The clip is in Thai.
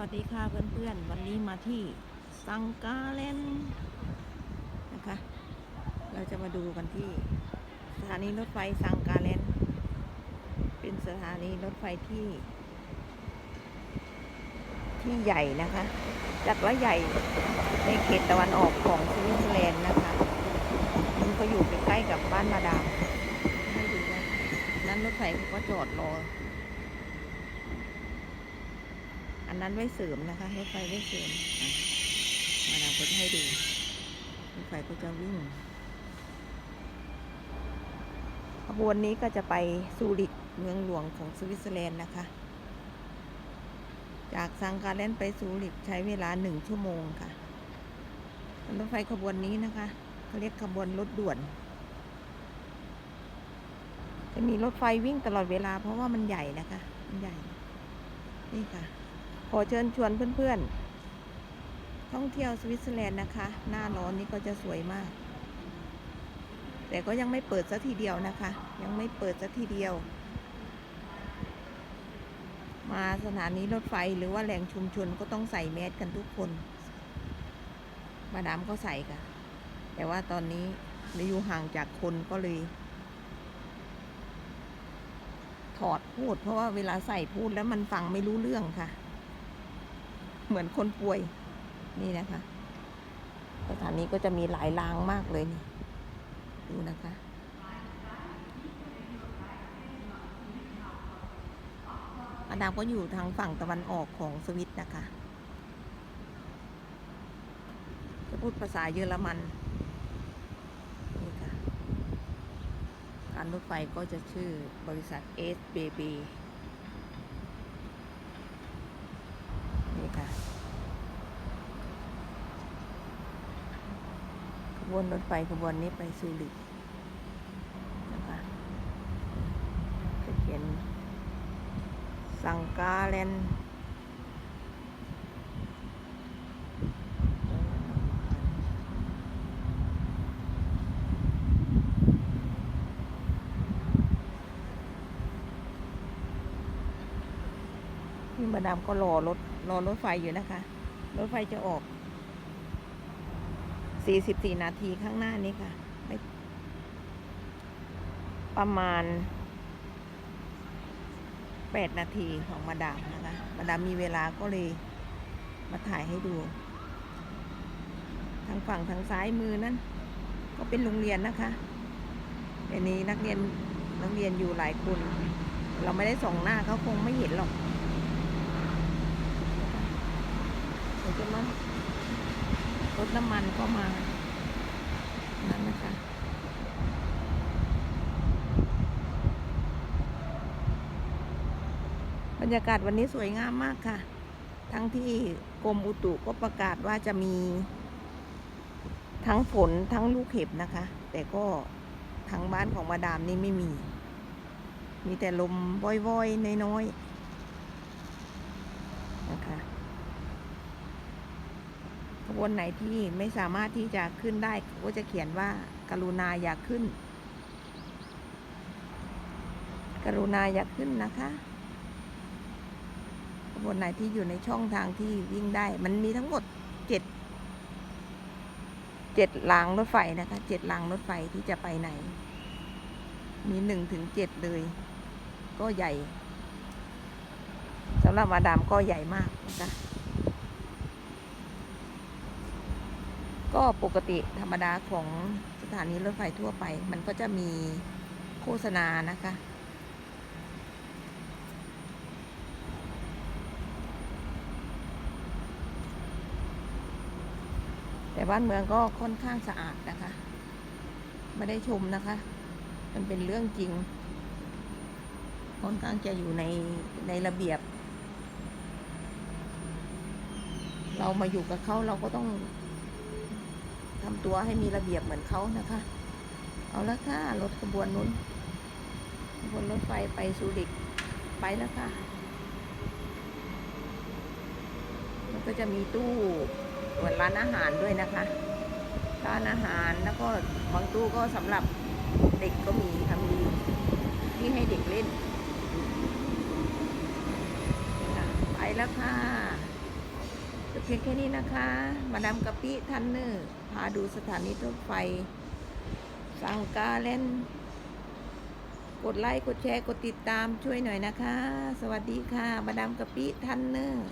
วัสดีค่ะเพื่อนๆ วันนี้มาที่สังกาเลนนะคะ เราจะมาดูกันที่สถานีรถไฟสังกาเลน เป็นสถานีรถไฟที่ ที่ใหญ่นะคะจัดว่าใหญ่ในเขตตะวันออกของสวิตเซอร์แลนด์นะคะมันก็อยู่ใกล้ๆกับบ้านมาดามให้ดูนะนั่นรถไฟเขาก็จอดรอ อันนั้นไว้เสริมนะคะรถไฟไว้เสริมมาดามก็จะให้ดูรถไฟก็จะวิ่งขบวนนี้ก็จะไปซูริกเมืองหลวงของสวิตเซอร์แลนด์นะคะ จากซังการเลนไปซูริกใช้เวลาหนึ่งชั่วโมงค่ะรถไฟขบวนนี้นะคะเขาเรียกขบวนรถด่วน จะมีรถไฟวิ่งตลอดเวลาเพราะว่ามันใหญ่นะคะ มันใหญ่ นี่ค่ะ ขอเชิญชวนเพื่อนๆ ท่องเที่ยวสวิตเซอร์แลนด์นะคะ หน้าร้อนนี้ก็จะสวยมาก แต่ก็ยังไม่เปิดสัทีเดียวนะคะ ยังไม่เปิดสัทีเดียว มาสถานีรถไฟหรือว่าแหล่งชุมชนก็ต้องใส่แมสกันทุกคน มาดามก็ใส่ค่ะ แต่ว่าตอนนี้เราอยู่ห่างจากคนก็เลยถอดพูดเพราะว่าเวลาใส่พูดแล้วมันฟังไม่รู้เรื่องค่ะ เหมือนคนป่วยนี่นะคะ สถานีก็จะมีหลายรางมากเลยนี่ดูนะคะมาดามก็อยู่ทางฝั่งตะวันออกของสวิตนะคะ จะพูดภาษาเยอรมันนี่ค่ะ การรถไฟก็จะชื่อบริษัท SBB นี่ ค่ะขบวนรถไฟขบวนนี้ไปซูริกนะคะจะเขียนสังกาเลนด์ พี่มาดามก็รอรถรอรถไฟอยู่นะคะ รถไฟจะออก 44 นาทีข้างหน้านี้ค่ะประมาณ 8 นาทีของมาดามนะคะ มาดามมีเวลาก็เลยมาถ่ายให้ดู ทางฝั่งทางซ้ายมือนั้นก็เป็นโรงเรียนนะคะเดี๋ยวนี้นักเรียนนักเรียนอยู่หลายคน เราไม่ได้ส่องหน้าเขาคงไม่เห็นหรอก เดี๋ยวจะมรถน้ำมันก็มา นั่นนะคะ บรรยากาศวันนี้สวยงามมากค่ะ ทั้งที่กรมอุตุก็ประกาศว่าจะมี ทั้งฝนทั้งลูกเห็บนะคะ แต่ก็ทางบ้านของมาดามนี่ไม่มี มีแต่ลมว่อยๆ น้อยๆ นะคะ ขบ วนไหนที่ไม่สามารถที่จะขึ้นได้ก็จะเขียนว่า กรุณาอย่าขึ้น กรุณาอย่าขึ้นนะคะขบวนไหนที่อยู่ในช่องทางที่วิ่งได้ มันมีทั้งหมดเจ็ดเจ็ดรางรถไฟนะคะเจ็ดรางรถไฟที่จะไปไหน มีหนึ่งถึงเจ็ดเลย ก็ใหญ่สำหรับมาดามก็ใหญ่มากนะคะ ก็ปกติธรรมดาของสถานีรถไฟทั่วไป มันก็จะมีโฆษณานะคะ แต่บ้านเมืองก็ค่อนข้างสะอาดนะคะ ไม่ได้ชมนะคะ มันเป็นเรื่องจริง ค่อนข้างจะอยู่ในในระเบียบ เรามาอยู่กับเขาเราก็ต้อง ทำตัวให้มีระเบียบเหมือนเขานะคะ เอาละค่ะรถขบวนนู้นขบวนรถไฟไปซูริกไปแล้วค่ะ มันก็จะมีตู้เหมือนร้านอาหารด้วยนะคะ ร้านอาหารแล้วก็บางตู้ก็สำหรับเด็กก็มีค่ะมีที่ให้เด็กเล่น ไปแล้วค่ะ พียงแค่นี้นะคะ มาดามกะปิทันเนอร์พาดูสถานีรถไฟสังกาเล่น กดไลค์ กดแชร์ กดติดตามช่วยหน่อยนะคะ สวัสดีค่ะ มาดามกะปิทันเนอร์